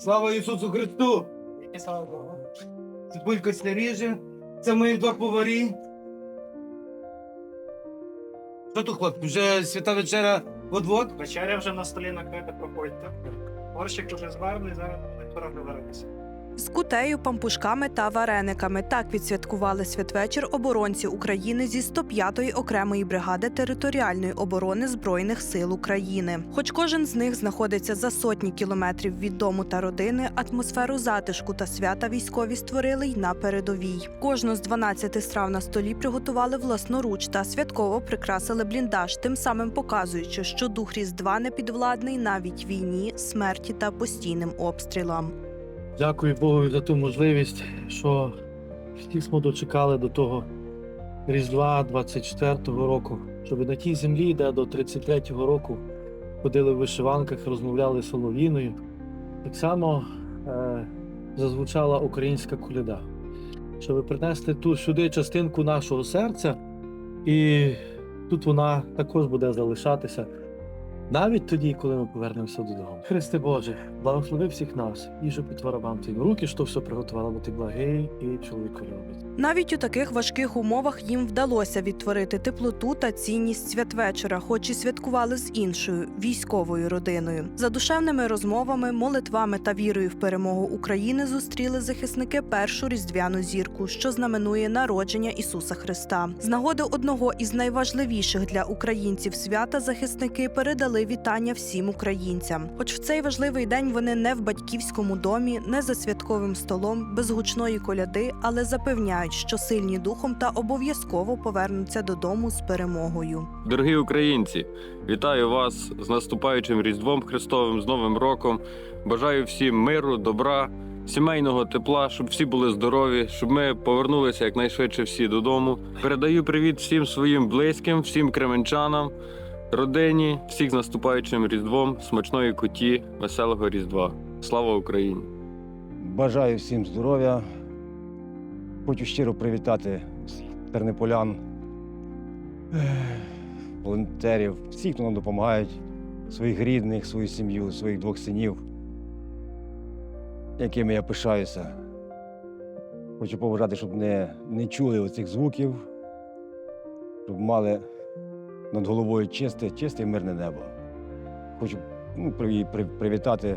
Слава Ісусу Христу! Цибулька ріже. Це мої два поварі. Що тут, хлопці? Вже свята вечеря от-от? Вечеря вже на столі накрита, проходьте. Борщик уже зварений, зараз скоро виваритися. З кутею, пампушками та варениками так відсвяткували святвечір оборонці України зі 105-ї окремої бригади територіальної оборони Збройних сил України. Хоч кожен з них знаходиться за сотні кілометрів від дому та родини, атмосферу затишку та свята військові створили й на передовій. Кожну з 12 страв на столі приготували власноруч та святково прикрасили бліндаж, тим самим показуючи, що дух Різдва не підвладний навіть війні, смерті та постійним обстрілам. Дякую Богу за ту можливість, що всі ми дочекали до того Різдва 24-го року, щоб на тій землі, де до 33-го року ходили в вишиванках, розмовляли солов'їною, так само е, зазвучала українська коляда. Щоб принести ту сюди частинку нашого серця, і тут вона також буде залишатися. Навіть тоді, коли ми повернемося додому. Христе Боже, благослови всіх нас, їжу підворобам твоїм руки, що все приготувала, бо ти благий і чоловіку любить. Навіть у таких важких умовах їм вдалося відтворити теплоту та цінність святвечора, хоч і святкували з іншою військовою родиною. За душевними розмовами, молитвами та вірою в перемогу України зустріли захисники першу різдвяну зірку, що знаменує народження Ісуса Христа. З нагоди одного із найважливіших для українців свята захисники передали вітання всім українцям. Хоч в цей важливий день вони не в батьківському домі, не за святковим столом, без гучної коляди, але запевняють, що сильні духом та обов'язково повернуться додому з перемогою. Дорогі українці, вітаю вас з наступаючим Різдвом Христовим, з Новим роком. Бажаю всім миру, добра, сімейного тепла, щоб всі були здорові, щоб ми повернулися якнайшвидше всі додому. Передаю привіт всім своїм близьким, всім кременчанам, родині, всіх з наступаючим Різдвом, смачної куті, веселого Різдва. Слава Україні! Бажаю всім здоров'я. Хочу щиро привітати тернополян, волонтерів, всіх, хто нам допомагають, своїх рідних, свою сім'ю, своїх двох синів, якими я пишаюся. Хочу побажати, щоб не, не чули оцих звуків, щоб мали над головою чисте, чисте і мирне небо. Хочу ну, при, при, привітати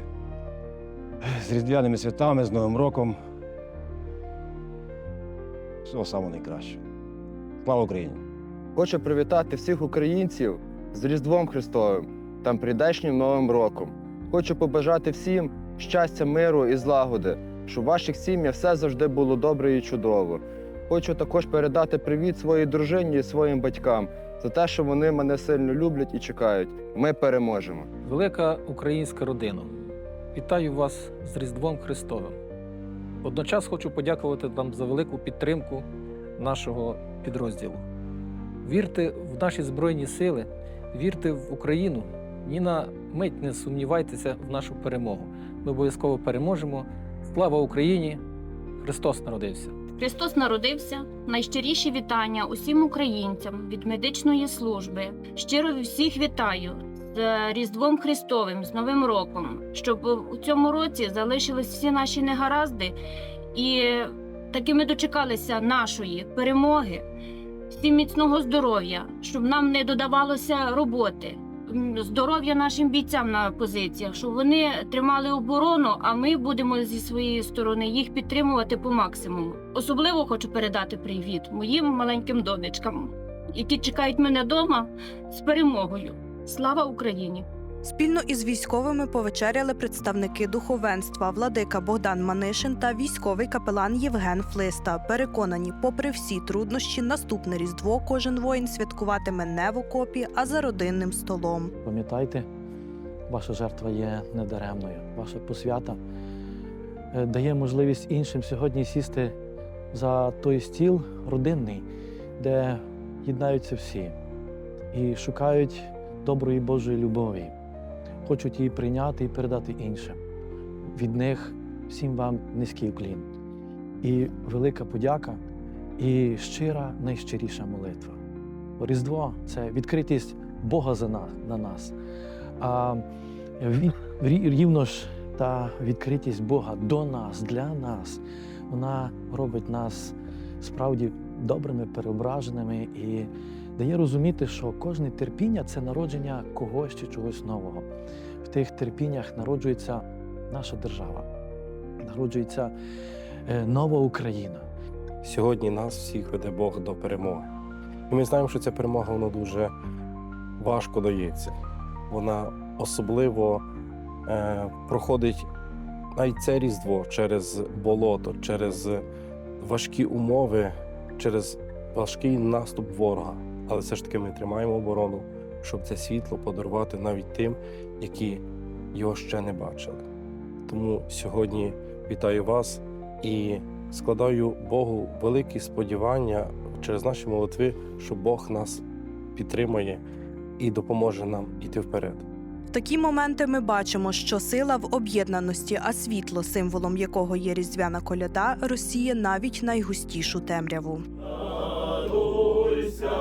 з різдвяними святами, з Новим роком. Всього самого найкращого. Слава Україні! Хочу привітати всіх українців з Різдвом Христовим та прийдешнім Новим роком. Хочу побажати всім щастя, миру і злагоди, щоб в ваших сім'ях все завжди було добре і чудово. Хочу також передати привіт своїй дружині і своїм батькам за те, що вони мене сильно люблять і чекають. Ми переможемо. Велика українська родина. Вітаю вас з Різдвом Христовим. Водночас хочу подякувати вам за велику підтримку нашого підрозділу. Вірте в наші Збройні сили, вірте в Україну. Ні на мить не сумнівайтеся в нашу перемогу. Ми обов'язково переможемо. Слава Україні! Христос народився! Христос народився. Найщиріші вітання усім українцям від медичної служби. Щиро всіх вітаю з Різдвом Христовим, з Новим роком, щоб у цьому році залишились всі наші негаразди і таки ми дочекалися нашої перемоги, всім міцного здоров'я, щоб нам не додавалося роботи. Здоров'я нашим бійцям на позиціях, щоб вони тримали оборону, а ми будемо зі своєї сторони їх підтримувати по максимуму. Особливо хочу передати привіт моїм маленьким донечкам, які чекають мене вдома з перемогою. Слава Україні! Спільно із військовими повечеряли представники духовенства владика Богдан Манишин та військовий капелан Євген Флиста. Переконані, попри всі труднощі, наступне різдво кожен воїн святкуватиме не в окопі, а за родинним столом. Пам'ятайте, ваша жертва є недаремною. Ваша посвята е, дає можливість іншим сьогодні сісти за той стіл родинний, де єднаються всі і шукають доброї Божої любові, хочуть її прийняти і передати іншим. Від них всім вам низький уклін. І велика подяка, і щира, найщиріша молитва. Різдво це відкритість Бога за нас, на нас. А рівно ж та відкритість Бога до нас, для нас, вона робить нас справді добрими, переображеними і дає розуміти, що кожне терпіння це народження когось чи чогось нового. В тих терпіннях народжується наша держава, народжується е, нова Україна. Сьогодні нас всіх веде Бог до перемоги. І ми знаємо, що ця перемога вона дуже важко дається. Вона особливо е, проходить навіть це різдво через болото, через важкі умови, через важкий наступ ворога. Але все ж таки ми тримаємо оборону, щоб це світло подарувати навіть тим, які його ще не бачили. Тому сьогодні вітаю вас і складаю Богу великі сподівання через наші молитви, що Бог нас підтримає і допоможе нам іти вперед. В такі моменти ми бачимо, що сила в об'єднаності, а світло, символом якого є різдвяна коляда, розсіє навіть найгустішу темряву. Радуйся,